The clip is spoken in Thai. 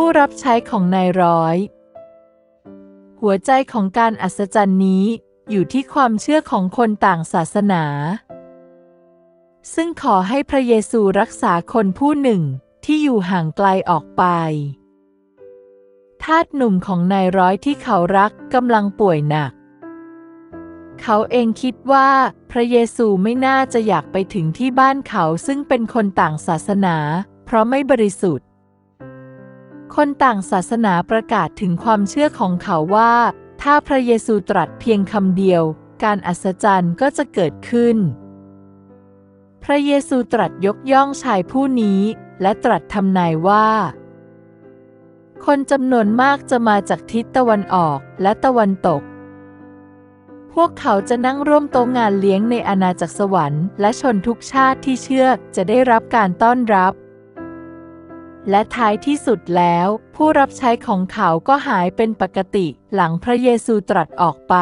ผู้รับใช้ของนายร้อย หัวใจของการอัศจรรย์นี้อยู่ที่ความเชื่อของคนต่างศาสนา ซึ่งขอให้พระเยซูรักษาคนผู้หนึ่งที่อยู่ห่างไกลออกไป ทาสหนุ่มของนายร้อยที่เขารักกำลังป่วยหนัก เขาเองคิดว่าพระเยซูไม่น่าจะอยากไปถึงที่บ้านเขาซึ่งเป็นคนต่างศาสนา เพราะไม่บริสุทธิ์ คนต่างศาสนาประกาศถึงความเชื่อของเขาว่า ถ้าพระเยซูตรัสเพียงคำเดียว การอัศจรรย์ก็จะเกิดขึ้น พระเยซูตรัสยกย่องชายผู้นี้ และตรัสทำนายว่า คนจำนวนมากจะมาจากทิศตะวันออกและตะวันตก พวกเขาจะนั่งร่วมโต๊ะงานเลี้ยงในอาณาจักรสวรรค์และชนทุกชาติที่เชื่อจะได้รับการต้อนรับ และท้ายที่สุดแล้ว ผู้รับใช้ของเขาก็หายเป็นปกติ หลังพระเยซูตรัสออกไป